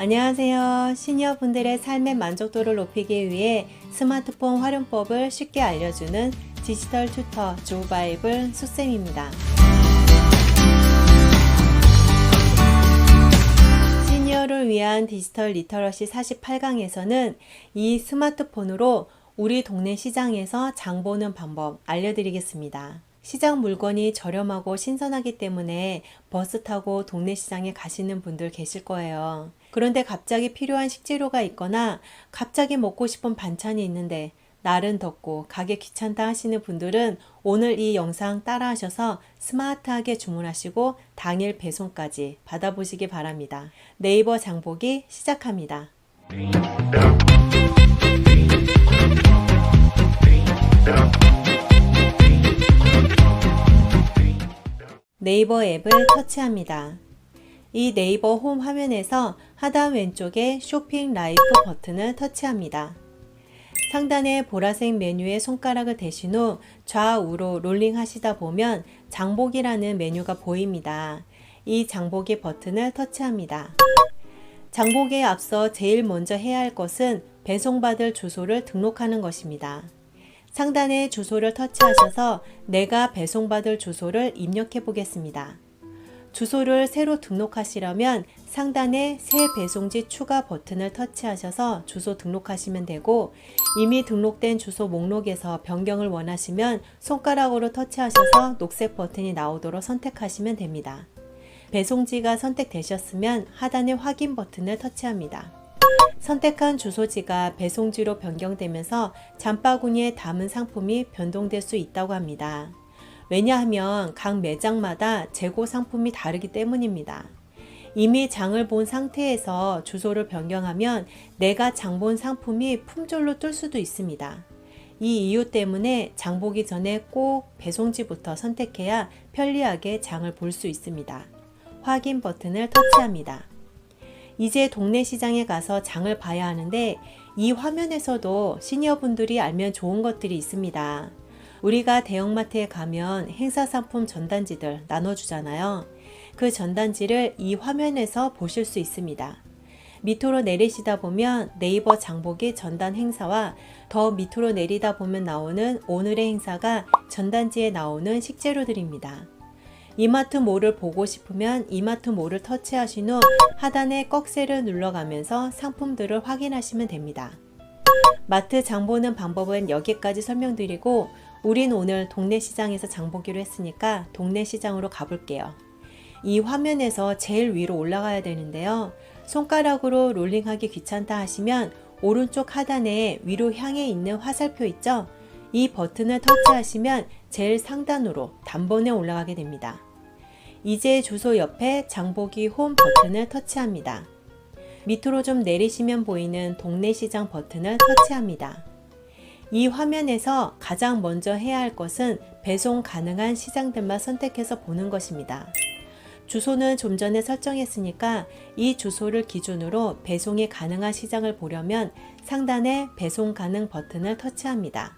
안녕하세요. 시니어분들의 삶의 만족도를 높이기 위해 스마트폰 활용법을 쉽게 알려주는 디지털 튜터 조바이블 수쌤입니다. 시니어를 위한 디지털 리터러시 48강에서는 이 스마트폰으로 우리 동네 시장에서 장 보는 방법 알려드리겠습니다. 시장 물건이 저렴하고 신선하기 때문에 버스 타고 동네 시장에 가시는 분들 계실 거예요. 그런데 갑자기 필요한 식재료가 있거나 갑자기 먹고 싶은 반찬이 있는데 날은 덥고 가게 귀찮다 하시는 분들은 오늘 이 영상 따라 하셔서 스마트하게 주문하시고 당일 배송까지 받아보시기 바랍니다. 네이버 장보기 시작합니다. 네이버 앱을 터치합니다. 이 네이버 홈 화면에서 하단 왼쪽에 쇼핑 라이프 버튼을 터치합니다. 상단의 보라색 메뉴에 손가락을 대신 후 좌우로 롤링 하시다 보면 장보기라는 메뉴가 보입니다. 이 장보기 버튼을 터치합니다. 장보기에 앞서 제일 먼저 해야 할 것은 배송받을 주소를 등록하는 것입니다. 상단의 주소를 터치하셔서 내가 배송받을 주소를 입력해 보겠습니다. 주소를 새로 등록하시려면 상단의 새 배송지 추가 버튼을 터치하셔서 주소 등록하시면 되고 이미 등록된 주소 목록에서 변경을 원하시면 손가락으로 터치하셔서 녹색 버튼이 나오도록 선택하시면 됩니다. 배송지가 선택되셨으면 하단의 확인 버튼을 터치합니다. 선택한 주소지가 배송지로 변경되면서 장바구니에 담은 상품이 변동될 수 있다고 합니다. 왜냐하면 각 매장마다 재고 상품이 다르기 때문입니다. 이미 장을 본 상태에서 주소를 변경하면 내가 장 본 상품이 품절로 뜰 수도 있습니다. 이 이유 때문에 장 보기 전에 꼭 배송지부터 선택해야 편리하게 장을 볼 수 있습니다. 확인 버튼을 터치합니다. 이제 동네 시장에 가서 장을 봐야 하는데 이 화면에서도 시니어분들이 알면 좋은 것들이 있습니다. 우리가 대형마트에 가면 행사 상품 전단지들 나눠주잖아요. 그 전단지를 이 화면에서 보실 수 있습니다. 밑으로 내리시다 보면 네이버 장보기 전단 행사와 더 밑으로 내리다 보면 나오는 오늘의 행사가 전단지에 나오는 식재료들입니다. 이마트 몰을 보고 싶으면 이마트 몰을 터치하신 후 하단의 꺽쇠를 눌러가면서 상품들을 확인하시면 됩니다. 마트 장 보는 방법은 여기까지 설명드리고 우린 오늘 동네 시장에서 장 보기로 했으니까 동네 시장으로 가볼게요. 이 화면에서 제일 위로 올라가야 되는데요. 손가락으로 롤링하기 귀찮다 하시면 오른쪽 하단에 위로 향해 있는 화살표 있죠? 이 버튼을 터치하시면 제일 상단으로 단번에 올라가게 됩니다. 이제 주소 옆에 장보기 홈 버튼을 터치합니다. 밑으로 좀 내리시면 보이는 동네 시장 버튼을 터치합니다. 이 화면에서 가장 먼저 해야 할 것은 배송 가능한 시장들만 선택해서 보는 것입니다. 주소는 좀 전에 설정했으니까 이 주소를 기준으로 배송이 가능한 시장을 보려면 상단에 배송 가능 버튼을 터치합니다.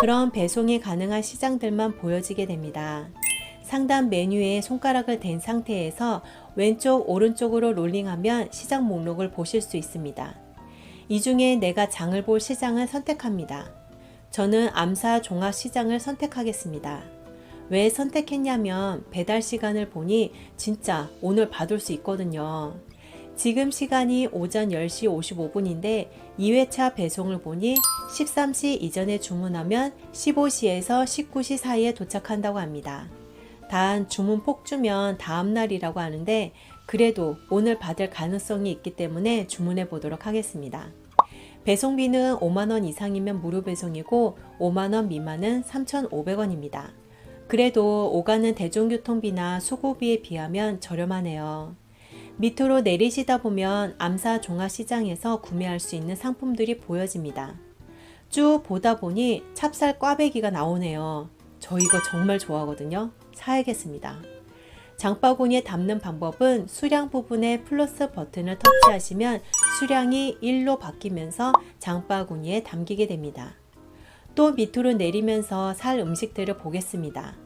그럼 배송이 가능한 시장들만 보여지게 됩니다. 상단 메뉴에 손가락을 댄 상태에서 왼쪽 오른쪽으로 롤링하면 시장 목록을 보실 수 있습니다. 이 중에 내가 장을 볼 시장을 선택합니다. 저는 암사 종합 시장을 선택하겠습니다. 왜 선택했냐면 배달 시간을 보니 진짜 오늘 받을 수 있거든요. 지금 시간이 오전 10시 55분인데 2회차 배송을 보니 13시 이전에 주문하면 15시에서 19시 사이에 도착한다고 합니다. 단 주문 폭주면 다음날이라고 하는데 그래도 오늘 받을 가능성이 있기 때문에 주문해 보도록 하겠습니다. 배송비는 5만원 이상이면 무료 배송이고 5만원 미만은 3,500원입니다. 그래도 오가는 대중교통비나 수고비에 비하면 저렴하네요. 밑으로 내리시다 보면 암사 종합시장에서 구매할 수 있는 상품들이 보여집니다. 쭉 보다 보니 찹쌀 꽈배기가 나오네요. 저 이거 정말 좋아하거든요. 사야겠습니다. 장바구니에 담는 방법은 수량 부분에 플러스 버튼을 터치하시면 수량이 1로 바뀌면서 장바구니에 담기게 됩니다. 또 밑으로 내리면서 살 음식들을 보겠습니다.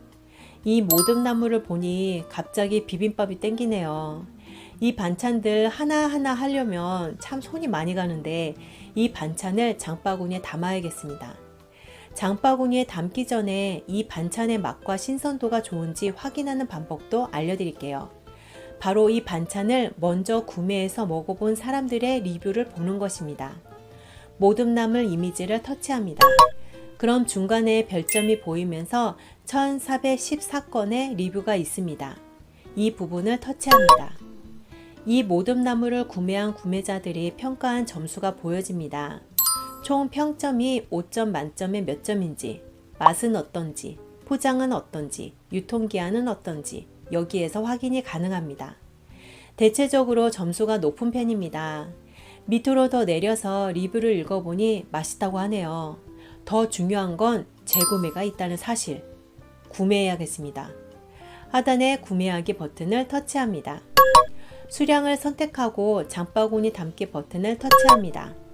이 모듬나무를 보니 갑자기 비빔밥이 땡기네요. 이 반찬들 하나하나 하려면 참 손이 많이 가는데 이 반찬을 장바구니에 담아야겠습니다. 장바구니에 담기 전에 이 반찬의 맛과 신선도가 좋은지 확인하는 방법도 알려드릴게요. 바로 이 반찬을 먼저 구매해서 먹어본 사람들의 리뷰를 보는 것입니다. 모듬나물 이미지를 터치합니다. 그럼 중간에 별점이 보이면서 1414건의 리뷰가 있습니다. 이 부분을 터치합니다. 이 모듬나무를 구매한 구매자들이 평가한 점수가 보여집니다. 총 평점이 5점 만점에 몇 점인지, 맛은 어떤지, 포장은 어떤지, 유통기한은 어떤지 여기에서 확인이 가능합니다. 대체적으로 점수가 높은 편입니다. 밑으로 더 내려서 리뷰를 읽어보니 맛있다고 하네요. 더 중요한 건 재구매가 있다는 사실. 구매해야겠습니다. 하단에 구매하기 버튼을 터치합니다. 수량을 선택하고 장바구니 담기 버튼을 터치합니다.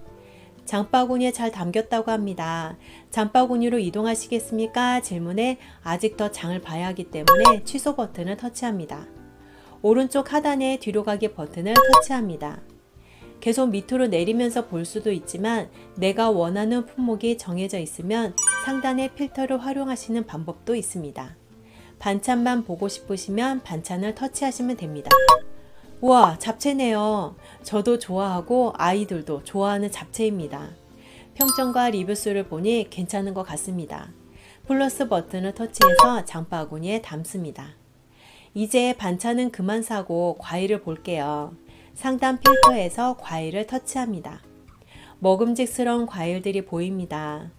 장바구니에 잘 담겼다고 합니다. 장바구니로 이동하시겠습니까? 질문에 아직 더 장을 봐야 하기 때문에 취소 버튼을 터치합니다. 오른쪽 하단에 뒤로 가기 버튼을 터치합니다. 계속 밑으로 내리면서 볼 수도 있지만 내가 원하는 품목이 정해져 있으면 상단의 필터를 활용하시는 방법도 있습니다. 반찬만 보고 싶으시면 반찬을 터치하시면 됩니다. 우와, 잡채네요. 저도 좋아하고 아이들도 좋아하는 잡채입니다. 평점과 리뷰 수를 보니 괜찮은 것 같습니다. 플러스 버튼을 터치해서 장바구니에 담습니다. 이제 반찬은 그만 사고 과일을 볼게요. 상단 필터에서 과일을 터치합니다. 먹음직스러운 과일들이 보입니다.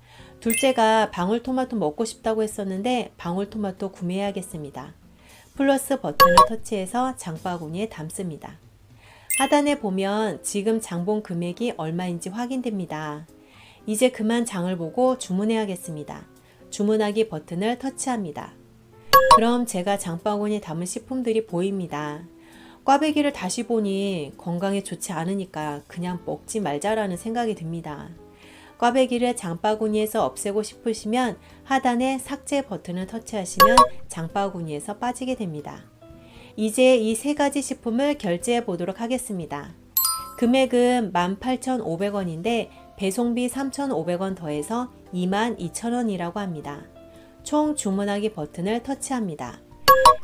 둘째가 방울토마토 먹고 싶다고 했었는데 방울토마토 구매해야겠습니다. 플러스 버튼을 터치해서 장바구니에 담습니다. 하단에 보면 지금 장본 금액이 얼마인지 확인됩니다. 이제 그만 장을 보고 주문해야겠습니다. 주문하기 버튼을 터치합니다. 그럼 제가 장바구니에 담은 식품들이 보입니다. 꽈배기를 다시 보니 건강에 좋지 않으니까 그냥 먹지 말자라는 생각이 듭니다. 꽈배기를 장바구니에서 없애고 싶으시면 하단에 삭제 버튼을 터치하시면 장바구니에서 빠지게 됩니다. 이제 이 세 가지 식품을 결제해 보도록 하겠습니다. 금액은 18,500원인데 배송비 3,500원 더해서 22,000원이라고 합니다. 총 주문하기 버튼을 터치합니다.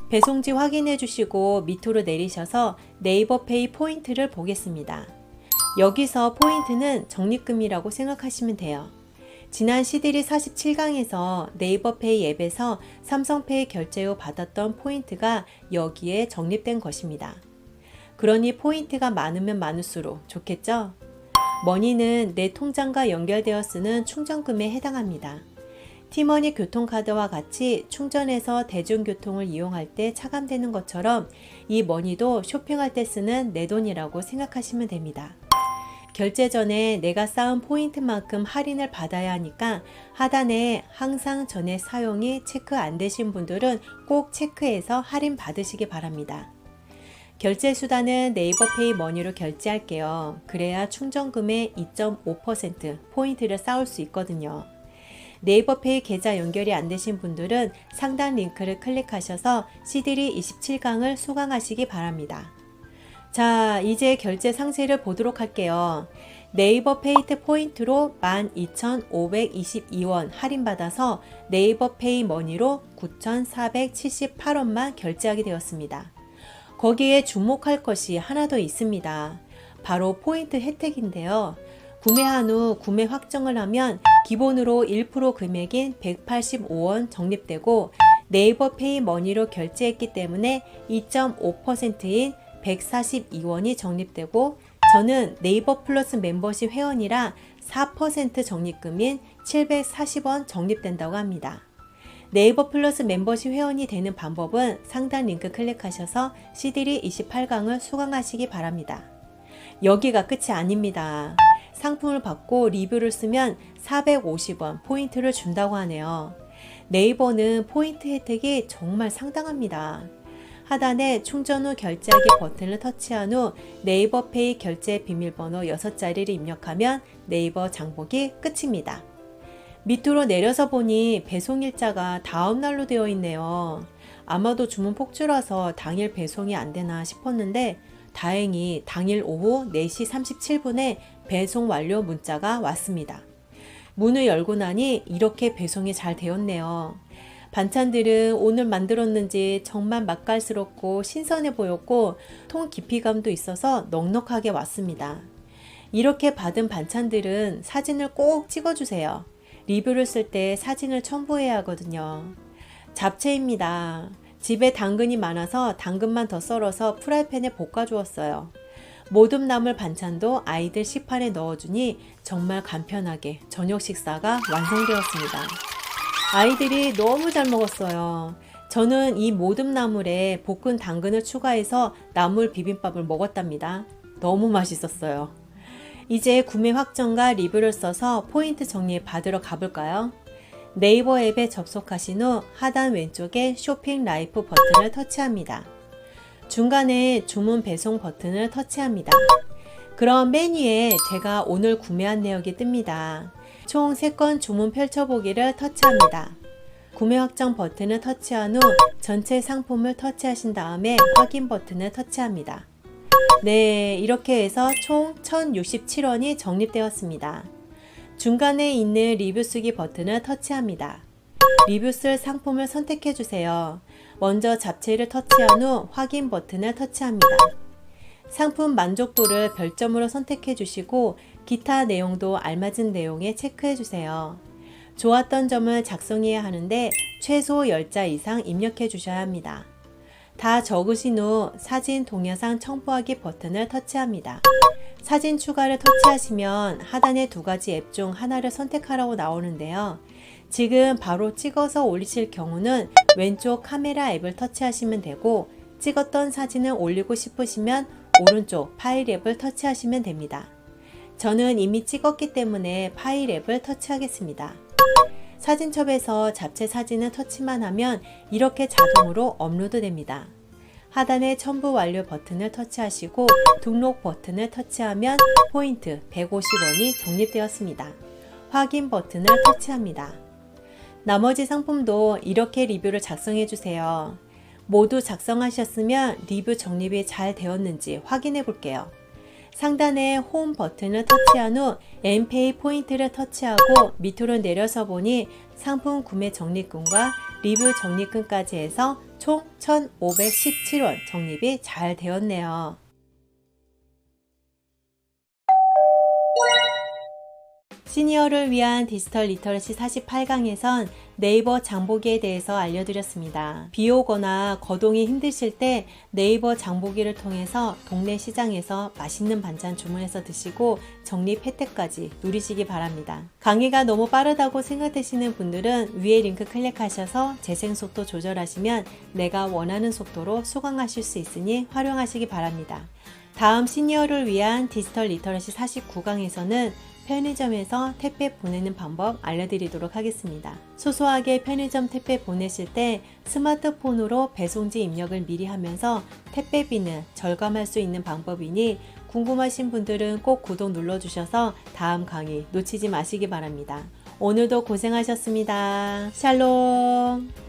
배송지 확인해 주시고 밑으로 내리셔서 네이버 페이 포인트를 보겠습니다. 여기서 포인트는 적립금이라고 생각하시면 돼요. 지난 시드리 47강에서 네이버페이 앱에서 삼성페이 결제 후 받았던 포인트가 여기에 적립된 것입니다. 그러니 포인트가 많으면 많을수록 좋겠죠? 머니는 내 통장과 연결되어 쓰는 충전금에 해당합니다. 티머니 교통카드와 같이 충전해서 대중교통을 이용할 때 차감되는 것처럼 이 머니도 쇼핑할 때 쓰는 내 돈이라고 생각하시면 됩니다. 결제 전에 내가 쌓은 포인트만큼 할인을 받아야 하니까 하단에 항상 전에 사용이 체크 안 되신 분들은 꼭 체크해서 할인 받으시기 바랍니다. 결제 수단은 네이버 페이 머니로 결제할게요. 그래야 충전금의 2.5% 포인트를 쌓을 수 있거든요. 네이버 페이 계좌 연결이 안 되신 분들은 상단 링크를 클릭하셔서 시드리 27강을 수강하시기 바랍니다. 자, 이제 결제 상세를 보도록 할게요. 네이버 페이트 포인트로 12,522원 할인받아서 네이버 페이 머니로 9,478원만 결제하게 되었습니다. 거기에 주목할 것이 하나 더 있습니다. 바로 포인트 혜택인데요. 구매한 후 구매 확정을 하면 기본으로 1% 금액인 185원 적립되고 네이버 페이 머니로 결제했기 때문에 2.5%인 142원이 적립되고 저는 네이버 플러스 멤버십 회원이라 4% 적립금인 740원 적립된다고 합니다. 네이버 플러스 멤버십 회원이 되는 방법은 상단 링크 클릭하셔서 시드리 28강을 수강하시기 바랍니다. 여기가 끝이 아닙니다. 상품을 받고 리뷰를 쓰면 450원 포인트를 준다고 하네요. 네이버는 포인트 혜택이 정말 상당합니다. 하단에 충전 후 결제하기 버튼을 터치한 후 네이버 페이 결제 비밀번호 6자리를 입력하면 네이버 장복이 끝입니다. 밑으로 내려서 보니 배송 일자가 다음 날로 되어 있네요. 아마도 주문 폭주라서 당일 배송이 안 되나 싶었는데 다행히 당일 오후 4시 37분에 배송 완료 문자가 왔습니다. 문을 열고 나니 이렇게 배송이 잘 되었네요. 반찬들은 오늘 만들었는지 정말 맛깔스럽고 신선해 보였고 통 깊이감도 있어서 넉넉하게 왔습니다. 이렇게 받은 반찬들은 사진을 꼭 찍어주세요. 리뷰를 쓸 때 사진을 첨부해야 하거든요. 잡채입니다. 집에 당근이 많아서 당근만 더 썰어서 프라이팬에 볶아 주었어요. 모둠 나물 반찬도 아이들 식판에 넣어주니 정말 간편하게 저녁 식사가 완성되었습니다. 아이들이 너무 잘 먹었어요. 저는 이 모둠 나물에 볶은 당근을 추가해서 나물 비빔밥을 먹었답니다. 너무 맛있었어요. 이제 구매 확정과 리뷰를 써서 포인트 정리 받으러 가볼까요? 네이버 앱에 접속하신 후 하단 왼쪽에 쇼핑 라이프 버튼을 터치합니다. 중간에 주문 배송 버튼을 터치합니다. 그럼 메뉴에 제가 오늘 구매한 내역이 뜹니다. 총 3건 주문 펼쳐보기를 터치합니다. 구매 확정 버튼을 터치한 후 전체 상품을 터치하신 다음에 확인 버튼을 터치합니다. 네, 이렇게 해서 총 1067원이 적립되었습니다. 중간에 있는 리뷰 쓰기 버튼을 터치합니다. 리뷰 쓸 상품을 선택해 주세요. 먼저 잡채를 터치한 후 확인 버튼을 터치합니다. 상품 만족도를 별점으로 선택해 주시고 기타 내용도 알맞은 내용에 체크해 주세요. 좋았던 점을 작성해야 하는데 최소 10자 이상 입력해 주셔야 합니다. 다 적으신 후 사진 동영상 첨부하기 버튼을 터치합니다. 사진 추가를 터치하시면 하단의 두 가지 앱 중 하나를 선택하라고 나오는데요. 지금 바로 찍어서 올리실 경우는 왼쪽 카메라 앱을 터치하시면 되고 찍었던 사진을 올리고 싶으시면 오른쪽 파일 앱을 터치하시면 됩니다. 저는 이미 찍었기 때문에 파일 앱을 터치하겠습니다. 사진첩에서 잡채 사진을 터치만 하면 이렇게 자동으로 업로드 됩니다. 하단의 첨부 완료 버튼을 터치하시고 등록 버튼을 터치하면 포인트 150원이 적립되었습니다. 확인 버튼을 터치합니다. 나머지 상품도 이렇게 리뷰를 작성해 주세요. 모두 작성하셨으면 리뷰 적립이 잘 되었는지 확인해 볼게요. 상단에 홈 버튼을 터치한 후 엠페이 포인트를 터치하고 밑으로 내려서 보니 상품 구매 적립금과 리뷰 적립금까지 해서 총 1,517원 적립이 잘 되었네요. 시니어를 위한 디지털 리터러시 48강에선 네이버 장보기에 대해서 알려드렸습니다. 비 오거나 거동이 힘드실 때 네이버 장보기를 통해서 동네 시장에서 맛있는 반찬 주문해서 드시고 적립 혜택까지 누리시기 바랍니다. 강의가 너무 빠르다고 생각되시는 분들은 위에 링크 클릭하셔서 재생 속도 조절하시면 내가 원하는 속도로 수강하실 수 있으니 활용하시기 바랍니다. 다음 시니어를 위한 디지털 리터러시 49강에서는 편의점에서 택배 보내는 방법 알려드리도록 하겠습니다. 소소하게 편의점 택배 보내실 때 스마트폰으로 배송지 입력을 미리 하면서 택배비는 절감할 수 있는 방법이니 궁금하신 분들은 꼭 구독 눌러주셔서 다음 강의 놓치지 마시기 바랍니다. 오늘도 고생하셨습니다. 샬롬!